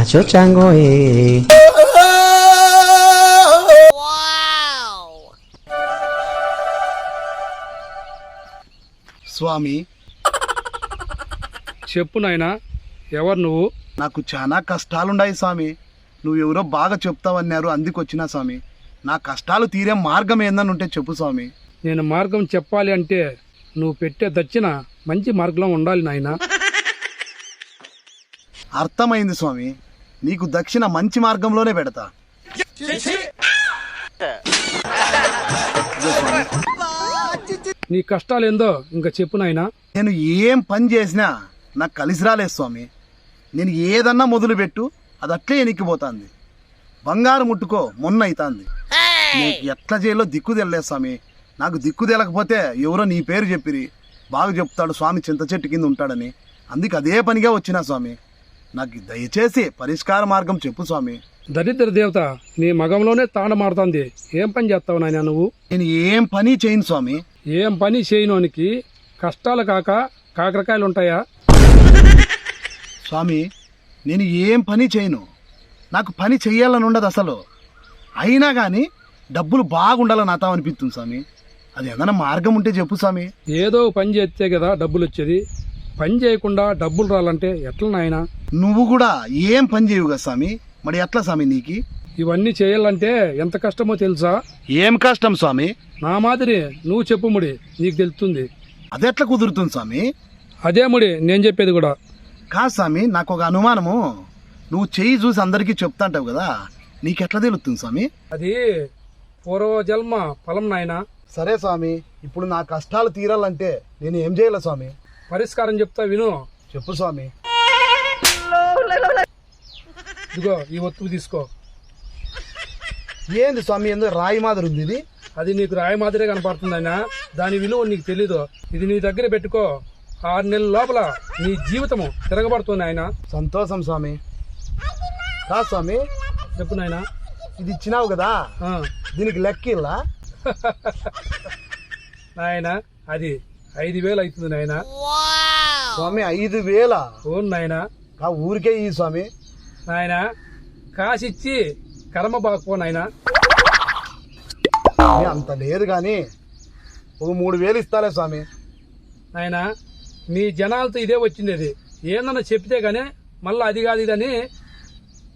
Chacho chango eh. స్వామి చెప్పు నాయనా ఎవరు నువ్వు? నాకు చాలా కష్టాలున్నాయి స్వామి. నువ్వెవరో బాగా చెప్తావన్నారు అందుకొచ్చినా స్వామి. నా కష్టాలు తీరే మార్గం ఏందని ఉంటే చెప్పు స్వామి. నేను మార్గం చెప్పాలి అంటే నువ్వు పెట్టే దచ్చిన మంచి మార్గంలో ఉండాలి నాయనా. అర్థమైంది స్వామి. నీకు దక్షిణ మంచి మార్గంలోనే పెడతా. నీ కష్టాలేందో ఇంకా చెప్పు నాయనా. నేను ఏం పని చేసినా నాకు కలిసి రాలేదు స్వామి. నేను ఏదన్నా మొదలుపెట్టు అది అట్లే ఎనిక్కిపోతుంది బంగారు ముట్టుకో మొన్న అవుతుంది నీకు ఎట్లా చేయాలో దిక్కు తెలియలేదు స్వామి. నాకు దిక్కు తెలకపోతే ఎవరో నీ పేరు చెప్పిరి. బాగా చెప్తాడు స్వామి చింత చెట్టు కింద ఉంటాడని. అందుకే అదే పనిగా వచ్చినా స్వామి. నాకు దయచేసి పరిష్కార మార్గం చెప్పు స్వామి. దరిద్ర దేవత నీ మగంలోనే తాండమాడుతుంది ఏం పని చేస్తావు నాయనా నువ్వు? నేను ఏం పని చేయను స్వామి. ఏం పని చేయనోనికి కష్టాలు కాక కాకరకాయలు ఉంటాయా? స్వామి నేను ఏం పని చేయను. నాకు పని చెయ్యాలని ఉండదు అసలు. అయినా కానీ డబ్బులు బాగుండాలని నాతో అనిపిస్తుంది స్వామి. అది ఏదైనా మార్గం ఉంటే చెప్పు స్వామి. ఏదో పని చేస్తే కదా డబ్బులు వచ్చేది. పని చేయకుండా డబ్బులు రాలంటే ఎట్లా నాయనా? నువ్వు కూడా ఏం పని చేయవు కదా స్వామి? మరి ఎట్లా స్వామి నీకి? ఇవన్నీ చేయాలంటే ఎంత కష్టమో తెలుసా? ఏం కష్టం స్వామి? నా మాదిరి నువ్వు చెప్పు ముడి నీకు తెలుస్తుంది. అది ఎట్లా కుదురుతుంది స్వామి? అదే ముడి నేను చెప్పేది కూడా. కాదు స్వామి నాకు ఒక అనుమానము. నువ్వు చెయ్యి చూసి అందరికీ చెప్తాంటావు కదా నీకెట్లా తెలుస్తుంది స్వామి? అది పూర్వజన్మ ఫలం నాయన. సరే స్వామి ఇప్పుడు నా కష్టాలు తీరాలంటే నేను ఏం చేయాలి స్వామి? పరిష్కారం చెప్తా విను. చెప్పు స్వామి. ఇదిగో ఈ ఒత్తుకు తీసుకో. ఏంది స్వామి ఏందో రాయి మాదిరి ఉంది ఇది? అది నీకు రాయి మాదిరే కనపడుతుంది ఆయన దాని విలువ నీకు తెలీదు. ఇది నీ దగ్గర పెట్టుకో. ఆరు నెలల లోపల నీ జీవితము తిరగబడుతుంది ఆయన సంతోషం స్వామి. కాదు స్వామి. చెప్పు నాయన. ఇది ఇచ్చినావు కదా? దీనికి లెక్కిల్లా నాయన అది ఐదు వేలు అవుతుంది నాయన. స్వామి ఐదు వేల. ఓన్ నాయన. ఆ ఊరికే ఈ స్వామి? నాయన కాసిచ్చి కర్మ బాకపో నాయన. స్వామి, అంత లేదు కానీ ఒక మూడు వేలు ఇస్తాలే స్వామి. నాయన మీ జనాలతో ఇదే వచ్చింది అది. ఏందన్నా చెప్తే గానీ మళ్ళీ అది కాదు ఇదని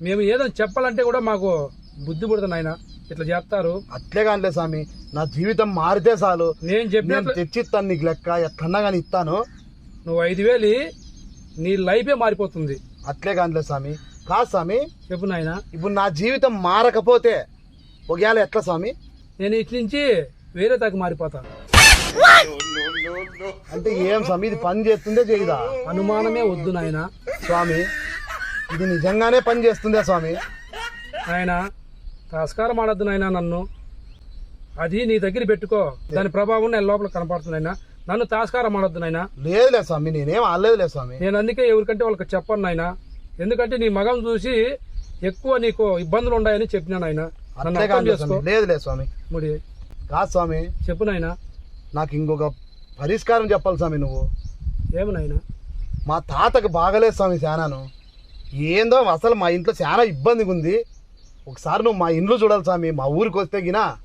మేము ఏదో చెప్పాలంటే కూడా మాకు బుద్ధి పుడుతుంది నాయన. ఇట్లా చేస్తారు. అట్లే కానిలే స్వామి. నా జీవితం మారితే చాలు. నేను నేను చెప్పినట్లు తెచ్చిస్తాను నీకు లెక్క. ఎట్లన్నా కానీ ఇస్తాను. నువ్వు ఐదు వేలు నీ లైఫే మారిపోతుంది. అట్లే కానిలే స్వామి. కాదు స్వామి. చెప్పు నాయన. ఇప్పుడు నా జీవితం మారకపోతే ఒకవేళ ఎట్లా స్వామి? నేను ఇటు నుంచి వేరే దాకా మారిపోతా. అంటే ఏం స్వామి? ఇది పని చేస్తుందే చేయదా అనుమానమే వద్దు నాయన. స్వామి ఇది నిజంగానే పని చేస్తుందే స్వామి? నాయన తస్కారం ఆడద్దు నాయన నన్ను. అది నీ దగ్గర పెట్టుకో. దాని ప్రభావం నేను లోపల కనపడుతుంది నాయన. నన్ను తాస్కారం ఆడద్దు నాయన. లేదులే స్వామి నేనేం ఆడలేదులే స్వామి. నేను అందుకే ఎవరికంటే వాళ్ళకి చెప్పను నాయన. ఎందుకంటే నీ మగం చూసి ఎక్కువ నీకు ఇబ్బందులు ఉన్నాయని చెప్పినాను ఆయన నన్ను అట్లే అర్థం కాదులే చేసుకో. స్వామి లేదులే స్వామి. ముడి. కాదు స్వామి చెప్పు నాయన. నాకు ఇంకొక పరిష్కారం చెప్పాలి స్వామి నువ్వు. ఏమి నాయన? మా తాతకు బాగలేదు స్వామి శానాను ఏందో అసలు మా ఇంట్లో చాలా ఇబ్బందిగా ఉంది. ఒకసారి నువ్వు మా ఇంట్లో చూడాలి స్వామి మా ఊరికి వస్తే గినా.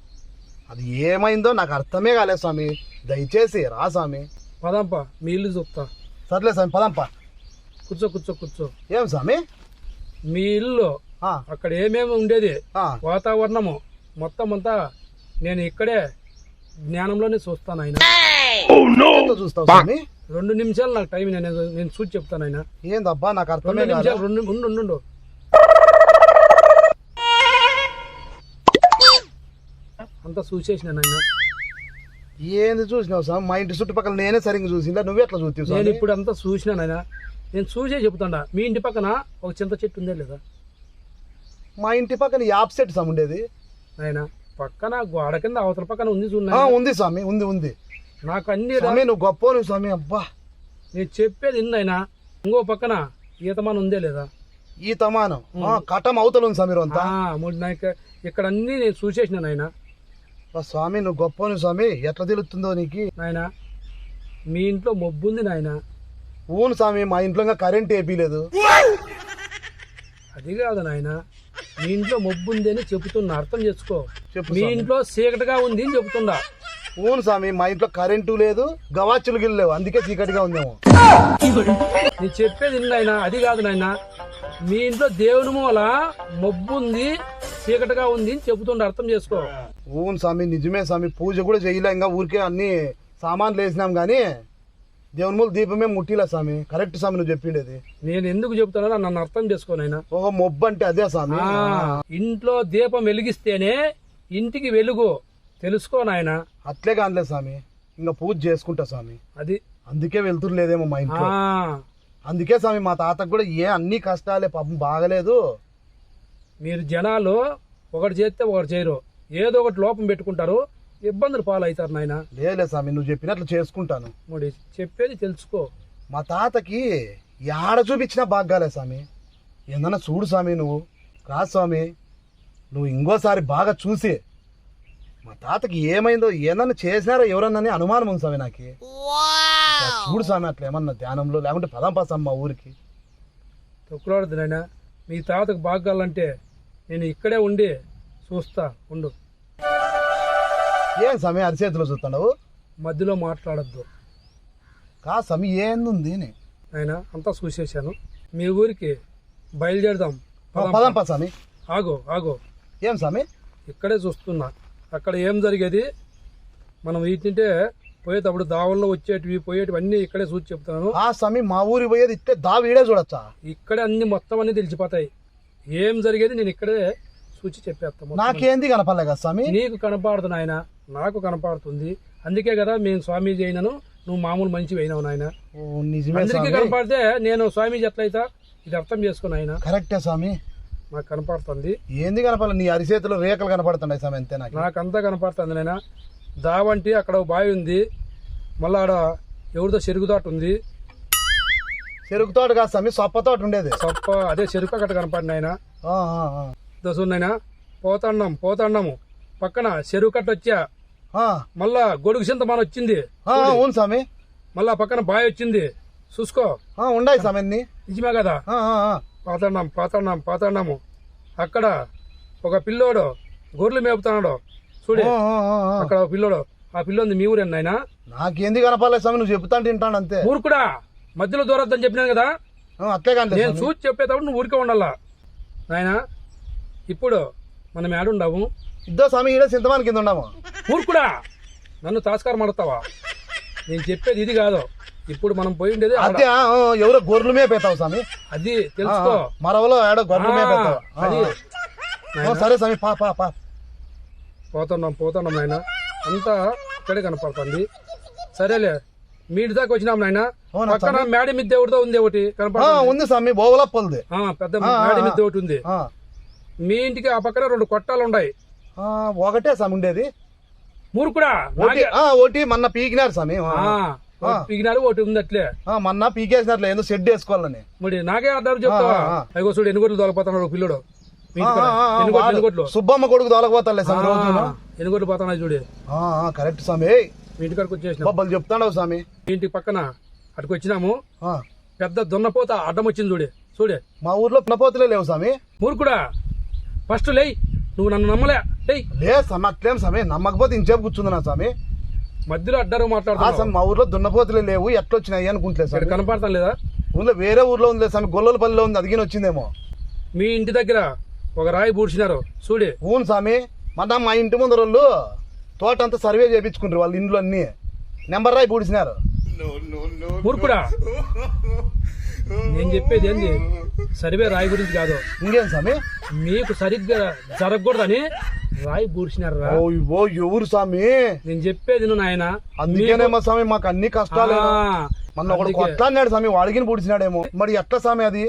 అది ఏమైందో నాకు అర్థమే కాలేదు స్వామి. దయచేసి రా స్వామి. పదంప మీ ఇల్లు చూస్తా సర్లే స్వామి పదంపా. కూర్చో కూర్చో కూర్చో. ఏం స్వామి? మీ ఇల్లు ఆ, అక్కడ ఏమేమి ఉండేది? ఆ, వాతావరణము మొత్తం అంతా నేను ఇక్కడే జ్ఞానంలోనే చూస్తాను ఆయన చూస్తావు స్వామి? రెండు నిమిషాలు నాకు టైం నేను నేను చూసి చెప్తాను ఆయన ఏందబ్బా నాకు రెండు అర్థమే కాదు. నిమిషాలు రెండు ఉండు ఉండు, ఉండు. అంతా చూసేసిన ఆయన ఏంది చూసినావు స్వామి మా ఇంటి చుట్టుపక్కల నేనే సరిగ్గా చూసిందా? నువ్వు ఎట్లా చూస్తావు నేను ఇప్పుడు అంతా చూసినాను ఆయన నేను చూసే చెప్తాడా. మీ ఇంటి పక్కన ఒక చింత చెట్టు ఉందే లేదా? మా ఇంటి పక్కన యాప్ సెట్ స్వామి ఉండేది. ఆయన పక్కన గోడ కింద అవతల పక్కన ఉంది చూడ ఉంది స్వామి ఉంది ఉంది. నాకు అన్ని స్వామి నువ్వు గొప్ప నువ్వు స్వామి అబ్బా. నేను చెప్పేది ఇన్ని ఆయన ఇంకో పక్కన ఈతమాన ఉందే లేదా? ఈ తమానం ఆ, కటం అవతల ఉంది అంతా మూడు నాకు ఇక్కడ అన్ని నేను చూసేసినాను ఆయన స్వామి నువ్వు గొప్ప నువ్వు స్వామి. ఎట్లా తెలుస్తుందో నీకు? నాయన మీ ఇంట్లో మబ్బు ఉంది నాయన. ఊను స్వామి మా ఇంట్లో ఇంకా కరెంట్ ఏపీలేదు అది కాదు నాయన మీ ఇంట్లో మొబ్బు ఉంది అని చెబుతున్నా అర్థం చేసుకో. మీ. ఇంట్లో చీకటిగా ఉంది అని చెబుతుండా అవును స్వామి మా ఇంట్లో కరెంటు లేదు గవాచులు గిల్లు లేవు అందుకే చీకటిగా ఉందేమో. నేను చెప్పేది నాయన అది కాదు నాయన. మీ ఇంట్లో దేవుని మూల మొబ్బు ఉంది చీకటిగా ఉంది అని చెబుతుండ అర్థం చేసుకో. అవును స్వామి నిజమే స్వామి పూజ కూడా చేయలే ఇంకా ఊరికే అన్ని సామాన్లు వేసినాం కానీ దేవుని మూల దీపమే ముట్టిలే స్వామి కరెక్ట్ స్వామి నువ్వు చెప్పిండేది. నేను ఎందుకు చెబుతానో నన్ను అర్థం చేసుకో నాయన. ఓహో మొబ్బు అంటే అదే స్వామి ఆ, ఇంట్లో దీపం వెలిగిస్తేనే ఇంటికి వెలుగు. తెలుసుకో నాయన. అట్లే కానిలే స్వామి ఇంకా పూజ చేసుకుంటా స్వామి అది అందుకే వెళ్తుర్లేదేమో మా ఆ. ఇంట్లో అందుకే స్వామి మా తాతకు కూడా ఏ అన్ని కష్టాలే పాపం బాగలేదు. మీరు జనాలు ఒకటి చేస్తే ఒకటి చేయరు. ఏదో ఒకటి లోపం పెట్టుకుంటారు. ఇబ్బందులు పాలవుతారు నాయన. లేలే స్వామి నువ్వు చెప్పినట్లు చేసుకుంటాను. మరి చెప్పేది తెలుసుకో. మా తాతకి యాడ చూపించినా బాగాలే స్వామి ఏదన్నా చూడు స్వామి నువ్వు. రా స్వామి నువ్వు ఇంకోసారి బాగా చూసి. మా తాతకి ఏమైందో ఏదన్నా చేసినారో ఎవరన్నా అనుమానం ఉంది స్వామి నాకు. చూడు స్వామి అట్లా ఏమన్నా ధ్యానంలో లేకుంటే పదం పాసం మా ఊరికి. తొక్కులాడదు నాయన మీ తాతకు బాగాలంటే నేను ఇక్కడే ఉండి చూస్తా ఉండు. ఏం స్వామి అరిచేతిలో చూస్తున్నావు? మధ్యలో మాట్లాడద్దు. కా స్వామి ఏంది. ఆయన అంతా చూసేశాను. మీ ఊరికి బయలుదేరదాం. పదం పా స్వామి. ఆగో ఆగో. ఏం స్వామి? ఇక్కడే చూస్తున్నా. అక్కడ ఏం జరిగేది? మనం వీటింటే పోయేటప్పుడు దావల్లో వచ్చేటివి పోయేటివి అన్నీ ఇక్కడే చూసి చెప్తున్నాను. ఆ స్వామి మా ఊరి పోయేది ఇట్టే దా వీడే చూడొచ్చా? ఇక్కడే అన్ని మొత్తం అన్ని తెలిసిపోతాయి. ఏం జరిగేది నేను ఇక్కడే సూచి చెప్పేస్తా మొత్తం. నాకేంది కనపడలే కదా స్వామి? నీకు కనపడదు నాయన నాకు కనపడుతుంది. అందుకే కదా మేము స్వామీజీ అయినాను నువ్వు మామూలు మంచి అయినావు నాయన. నిజమే అందరికీ కనపడితే నేను స్వామీజీ ఎట్లయితా? ఇది అర్థం చేసుకుని ఆయన కరెక్టే స్వామి. నాకు కనపడుతుంది. ఏంది కనపడలే? నీ అరిచేతిలో రేఖలు కనపడుతున్నాయి స్వామి అంతే నాకు. నాకంతా కనపడుతుంది నాయన. దావంటి అక్కడ ఒక బావి ఉంది. మళ్ళీ ఆడ ఎవరిదో చెరుకుదాట ఉంది. చెరుకు తోట కాదు స్వామి సొప్ప తోట ఉండేది. సొప్ప అదే చెరుకు అక్కడ కనపడిన ఆయన. దసున్నాయినా పోతాన్నాం పోతాన్నాము. పక్కన చెరువు కట్ట వచ్చా. మళ్ళా గొడుగు చింతమాన వచ్చింది. ఆ, అవును స్వామి మళ్ళా పక్కన బావి వచ్చింది. చూసుకో. ఉండాయి స్వామి నిజమే కదా? పాతాడినాం పాతాడినాం పాతాడినాము అక్కడ ఒక పిల్లోడు గొర్రెలు మేపుతున్నాడు. చూడు. అక్కడ ఒక పిల్లోడు. ఆ పిల్లోంది మీ ఊరేనా నాయనా? నాకేంది కనపడలేదు స్వామి నువ్వు చెప్తాను తింటాను అంతే. ఊరు కూడా మధ్యలో దూరద్దని చెప్పినాను కదా. అట్లే కానీ నేను చూసి చెప్పేటప్పుడు నువ్వు ఊరికే ఉండాలా? నాయనా ఇప్పుడు మనం ఏడుండవు ఇద్దో స్వామి ఈడ సింతమాన కింద ఊరు కూడా నన్ను తాస్కారం ఆడతావా? నేను చెప్పేది ఇది కాదు. ఇప్పుడు మనం పోయి ఉండేది ఆడ. అదే ఎవరో గొర్రెలు మేపేతావు స్వామి. అది తెలుసుకో. మరవలో ఏడో గొర్రెలు అది ఆ. ఆ, సరే స్వామి పా పా పా. పోతున్నాం పోతున్నాం నాయన. అంతా ఇక్కడే కనపడుతుంది. సరేలే మీ ఇంటి దాకా వచ్చినాం నాయన. పక్కన మేడ మిద్దె ఒకటితో ఉంది ఒకటి కనపడుతుంది. ఉంది స్వామి బోవలప్పలది. ఆ, పెద్ద మేడ. మిద్దె ఒకటి ఉంది. మీ ఇంటికి ఆ పక్కన రెండు కొట్టాలు ఉన్నాయి. ఒకటే స్వామి ఉండేది. మూరు కూడా ఒకటి మొన్న పీకినారు స్వామి. పిగినారు ఒకటి ఉంది అట్లే ఆ, మొన్న పీకేసినట్లు ఏందో షెడ్ వేసుకోవాలని. మరి నాకే అడ్డారు చెప్తావా. అయ్యో చూడు ఎన్ని గొడ్లు తోలపోతున్నాడు పిల్లడు. సుబ్బమ్మ కొడుకు రోజు ఆ, ఎన్ని గొడ్లు పోతున్నాయి చూడు. కరెక్ట్ స్వామి మీ ఇంటికాడికి వచ్చేసిన. బొబ్బలు చెప్తాడవు స్వామి మీ ఇంటి పక్కన అటుకు వచ్చినాము. ఆ, పెద్ద దున్నపోత అడ్డం వచ్చింది చూడే. చూడే. మా ఊర్లో పినపోతులే లేవు స్వామి మూర్ఖుడా. ఫస్ట్ లేయ్. నువ్వు నన్ను నమ్మలే. లేయ్. లేదు స్వామి నమ్మకపోతే ఇంచేపు కూర్చుంది స్వామి మధ్యలో అడ్డారు స్వామి మా ఊర్లో దున్నపోతులే లేవు. ఎట్లొచ్చినాయి అనుకుంటలేదు స్వామి కనపడతాం లేదా? ఊర్లో వేరే ఊర్లో ఉంది స్వామి గొల్లలపల్లిలో ఉంది. అదిగిన వచ్చిందేమో. మీ ఇంటి దగ్గర ఒక రాయి పూడ్చినారు. చూడే. ఊను స్వామి మన మా ఇంటి ముందర వాళ్ళు తోట అంతా సర్వే చేయించుకుంటారు వాళ్ళ ఇండ్లు అన్ని నెంబర్ రాయి మూర్ఖుడా నేను చెప్పేది ఏంది? సర్వే రాయి గురించి కాదు. ఇంకేం స్వామి? మీకు సరిగ్గా జరగకూడదని రాయి పూడ్చినారు రా ఓ ఎవరు స్వామి? నేను చెప్పేది నువ్వు నాయన. అందుకేనేమో స్వామి మాకు అన్ని కష్టాలు మొన్న ఒకడు అందుకే. కొట్లాడినాడు స్వామి వాడిగిన పూడిచినాడేమో. మరి ఎట్లా స్వామి అది?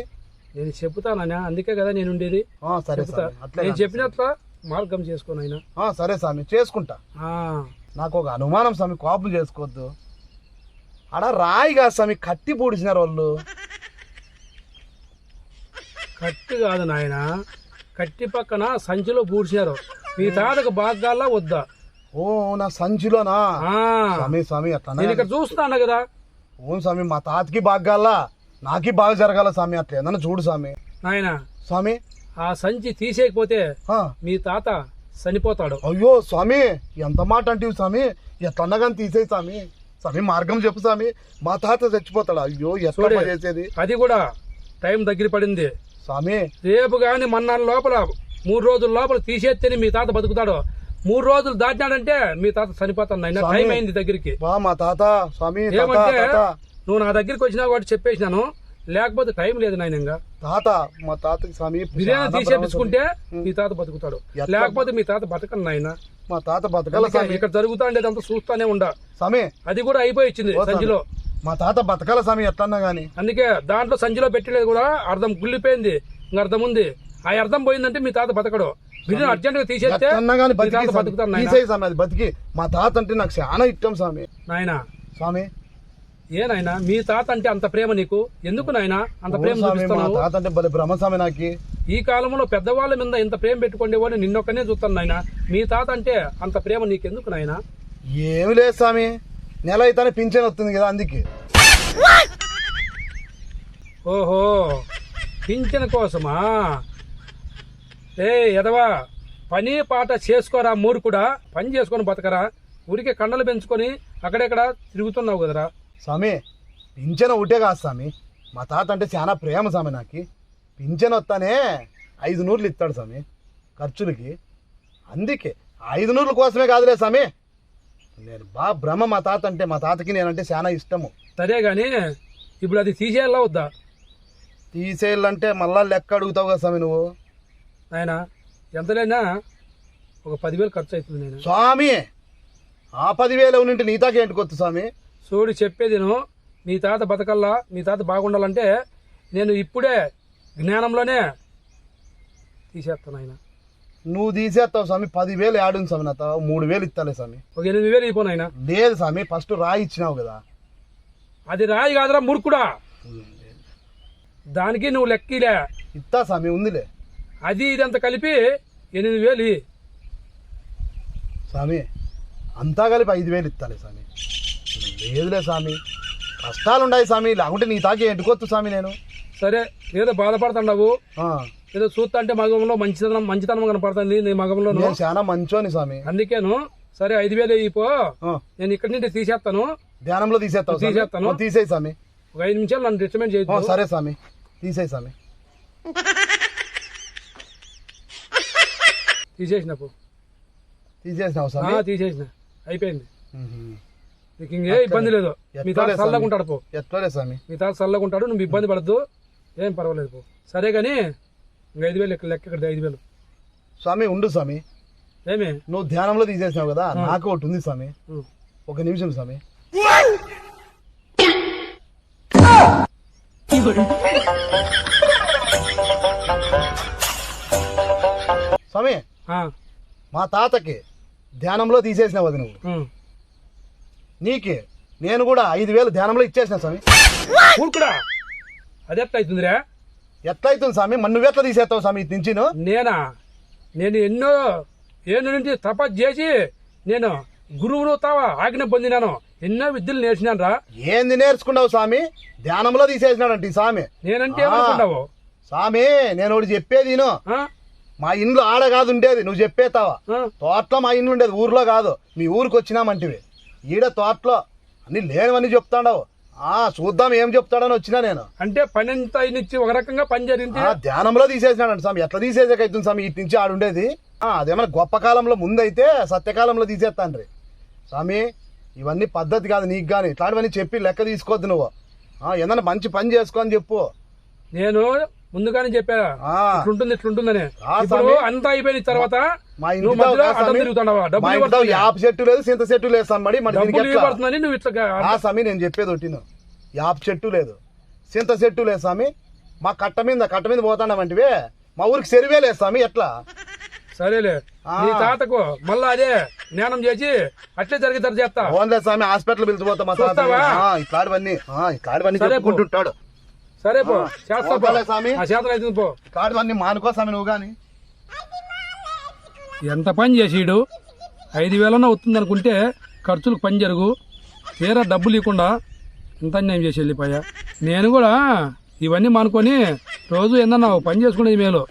నేను చెప్తానన్నా అందుకే కదా నేను ఉండేది. సరే నేను. చెప్పినట్ల మార్గం చేసుకో నాయన. ఆ, సరే స్వామి చేసుకుంటా. నాకు ఒక అనుమానం స్వామి కోపం చేసుకోవద్దు. ఆడ రాయి కాదు స్వామి కట్టి పూడిచినారు వాళ్ళు. కత్తి కాదు నాయన. కత్తి పక్కన సంచిలో పూడ్చినారు. మీ తాతకు బాగాలా వద్దా? ఓ నా సంచిలోనా? స్వామి స్వామి అట్లా నేను ఇక్కడ చూస్తాను కదా. ఓ స్వామి మా తాతకి బాగాల నాకి బాగా జరగాల స్వామి అట్లా ఏదన్నా చూడు స్వామి. నాయన స్వామి. ఆ సంచి తీసేయకపోతే మీ తాత చనిపోతాడు. అయ్యో స్వామి ఎంత మాట అంటివి స్వామి? ఎట్లన్నా కానీ తీసేయి స్వామి. స్వామి మార్గం చెప్పు స్వామి. మా తాత చచ్చిపోతాడు. అయ్యో ఎట్లా. చేసేది? అది కూడా టైం దగ్గర పడింది. స్వామి. రేపు గాని మన్నాళ్ళ లోపల మూడు రోజుల లోపల తీసేస్తేనే మీ తాత బతుకుతాడు. మూడు రోజులు దాటినాడంటే మీ తాత చనిపోతాడు. టైం అయింది దగ్గరికి. మా తాత స్వామి ఏమంటే నువ్వు నా దగ్గరికి వచ్చినా కాబట్టి చెప్పేసినాను. లేకపోతే టైం లేదు నాయన ఇంకా. తాత మా తాతకి స్వామి బిర్యానీ తీసేపించుకుంటే. మీ తాత బతుకుతాడు? లేకపోతే మీ తాత బతకను నాయన. మా తాత బతకాల ఇక్కడ జరుగుతా ఉండేదంతా చూస్తానే ఉండ. స్వామి. అది కూడా అయిపోయి వచ్చింది. సంచిలో. మా తాత బతకాల స్వామి ఎట్లన్నా గాని. అందుకే దాంట్లో సంచిలో పెట్టలేదు కూడా అర్థం గుళ్ళిపోయింది ఇంకా అర్థం ఉంది. ఆ అర్థం పోయిందంటే మీ తాత బతకడు. అర్జెంట్గా తీసేస్తే ఎట్లన్నా గాని బతికి స్వామి. బతుకుతాడు నాయన. తీసేయి స్వామి అది బతికి. మా తాత అంటే నాకు చాలా ఇష్టం స్వామి. నాయన. స్వామి. ఏ నాయన మీ తాత అంటే అంత ప్రేమ నీకు? ఎందుకు నాయన అంత ప్రేమ మా చూపిస్తున్నావు? తాత అంటే భలే బ్రహ్మ స్వామి నాకి. ఈ కాలంలో పెద్దవాళ్ళ మీద ఇంత ప్రేమ పెట్టుకునేవాడు నిన్నొక్కనే చూస్తాను నాయన. మీ తాత అంటే అంత ప్రేమ నీకెందుకు నాయన? ఏమి లేదు స్వామి. నెల అయితేనే పింఛన్ వస్తుంది కదా అందుకే. ఓహో పింఛన్ కోసమా? ఏ ఎదవా పని పాట చేసుకోరా మూర్ఖుడా? పని చేసుకొని బతకరా? ఊరికే కండలు పెంచుకొని అక్కడెక్కడ తిరుగుతున్నావు కదరా? స్వామి పింఛన్ ఒకటే కాదు స్వామి మా తాత అంటే చాలా ప్రేమ స్వామి నాకు. పింఛన్ వస్తానే ఐదు నూర్లు ఇస్తాడు స్వామి ఖర్చులకి. అందుకే ఐదు నూర్ల కోసమే కాదులే స్వామి నేను బా బ్రహ్మ మా తాత అంటే మా తాతకి నేనంటే చాలా ఇష్టము. సరే గాని ఇప్పుడు అది తీసేయాలా వద్దా? తీసేయాలంటే మళ్ళా లెక్క అడుగుతావు కదా స్వామి నువ్వు. నాయన ఎంతలైనా ఒక పదివేలు ఖర్చు అవుతుంది నేను స్వామి ఆ పదివేలు ఉన్నింటి నీ తాకి ఏంటికొత్తు స్వామి? చూడు చెప్పేది నేను మీ తాత బతకల్లా మీ తాత బాగుండాలంటే నేను ఇప్పుడే జ్ఞానంలోనే తీసేస్తాను ఆయన నువ్వు తీసేస్తావు స్వామి పదివేలు యాడుంది స్వామి నా మూడు వేలు ఇస్తాలే స్వామి. ఒక ఎనిమిది వేలు అయిపోను ఆయన లేదు స్వామి ఫస్ట్ రాయి ఇచ్చినావు కదా. అది రాయి కాదురా మురుకుడా దానికి నువ్వు లెక్కలే. ఇస్తా స్వామి ఉందిలే. అది ఇదంతా కలిపి ఎనిమిది వేలు. స్వామి అంతా కలిపి ఐదు వేలు ఇస్తాలే స్వామి. లేదులే స్వామి కష్టాలు ఉన్నాయి స్వామి లేకుంటే నీ తాకి ఎంటుకొత్తు స్వామి నేను. సరే ఏదో బాధపడుతున్నావు ఏదో చూస్తా అంటే మగంలో మంచితనం మంచితనం కనపడుతుంది. నీ మగంలోను? నేను చాలా మంచోని స్వామి. అందుకేను. సరే ఐదు వేలు అయిపో నేను ఇక్కడి నుండి తీసేస్తాను. ధ్యానంలో? తీసేస్తాను. ఆ, తీసేయి స్వామి. ఒక ఐదు నిమిషాలు నన్ను రికమెండ్ ఆ, చేయొద్దు సరే స్వామి. తీసేయి స్వామి. తీసేసినప్పు తీసేసినావు స్వామి? తీసేసిన. అయిపోయింది. నీకు ఇంకే ఇబ్బంది లేదు. మీ తాత ఎట్లా చల్లగా ఉంటాడు పో. ఎట్లలే స్వామి? మీ తాత చల్లగా ఉంటాడు నువ్వు ఇబ్బంది పడద్దు. ఏం పర్వాలేదు పో. సరే కానీ ఇంక ఐదు వేలు లెక్క ఇక్కడ ఐదు వేలు. స్వామి ఉండు స్వామి. ఏమి? నువ్వు ధ్యానంలో తీసేసినావు కదా నాకు ఒకటి ఉంది స్వామి. ఒక నిమిషం స్వామి. స్వామి మా తాతకి ధ్యానంలో తీసేసినావు అది నువ్వు. నీకే నేను కూడా ఐదు వేలు ధ్యానంలో ఇచ్చేసిన స్వామి. ఊరుకుడా అది అవుతుందిరా. ఎట్లయితుంది స్వామి? మన నువ్వెట్లా తీసేస్తావు స్వామి ఇటు నుంచి నేనా? నేను ఎన్నో ఏళ్ళ నుంచి తపస్సు చేసి నేను గురువును తావా ఆజ్ఞ పొందినాను. ఎన్నో విద్యలు నేర్చినాను రా. ఏంది నేర్చుకున్నావు స్వామి? ధ్యానంలో తీసేసినాడంట ఈ స్వామి. నేనంటే ఆ. ఏమనుకుంటావు స్వామి నేను ఒకటి చెప్పేది. ఆ? మా ఇంట్లో ఆడ కాదు ఉండేది నువ్వు చెప్పేతావా? తోటలో మా ఇంట్లో ఉండేది ఊర్లో కాదు. మీ ఊరికి వచ్చినామంటివి. ఈడ తోటలో అన్ని లేనివన్నీ చెప్తాడావు. చూద్దాం ఏం చెప్తాడని వచ్చినా నేను. అంటే పని అంతా అయినిచ్చి ఒక రకంగా పని జరిగింది. ధ్యానంలో తీసేసినాడంట స్వామి. ఎట్లా తీసేసాకైతుంది స్వామి? ఇటు నుంచి ఆడుండేది ఆ, అదేమన్నా గొప్ప కాలంలో ముందైతే సత్యకాలంలో తీసేస్తాండ్రి. స్వామి ఇవన్నీ పద్ధతి కాదు నీకు కానీ ఇట్లాంటివన్నీ చెప్పి లెక్క తీసుకోవద్దు నువ్వు. ఏదన్నా మంచి పని చేసుకో అని చెప్పు. నేను ముందుగానే చెప్పా. ఇట్లుంటుంది ఇట్లుంటుందని. అంతా అయిపోయిన తర్వాత మా ఇంటిలో. యాప చెట్టు లేదు చింత చెట్టు లేదు ఇట్లా ఆ స్వామి నేను చెప్పేది ఒకటి యాప చెట్టు లేదు చింత చెట్టు లేదు స్వామి. మా కట్ట మీద కట్ట మీద పోతాండమంటివే మా ఊరికి చెరువే లేదు స్వామి ఎట్లా? సరేలే. నీ తాతకు మళ్ళా అదే జ్ఞానం చేసి అట్లే జరిగేదారు చేస్తా. ఓన్లే స్వామి హాస్పిటల్ పిలిచిపోతా మా తాత సరే పో. చెప్పుకుంటుంటాడు. సరే పో. చేస్తా స్వామి. చేతలు అవుతుంది పో. ఇట్లాంటివన్నీ మానుకో స్వామి నువ్వు కానీ ఎంత పని చేసిడు? ఐదు వేలన్నా వస్తుంది అనుకుంటే ఖర్చులకు పని జరుగు. తీరా డబ్బులు ఇవ్వకుండా ఇంత అన్యాయం చేసి వెళ్ళిపోయా. నేను కూడా ఇవన్నీ మానుకొని రోజు ఏందన్నా పని చేసుకునేది మేలు.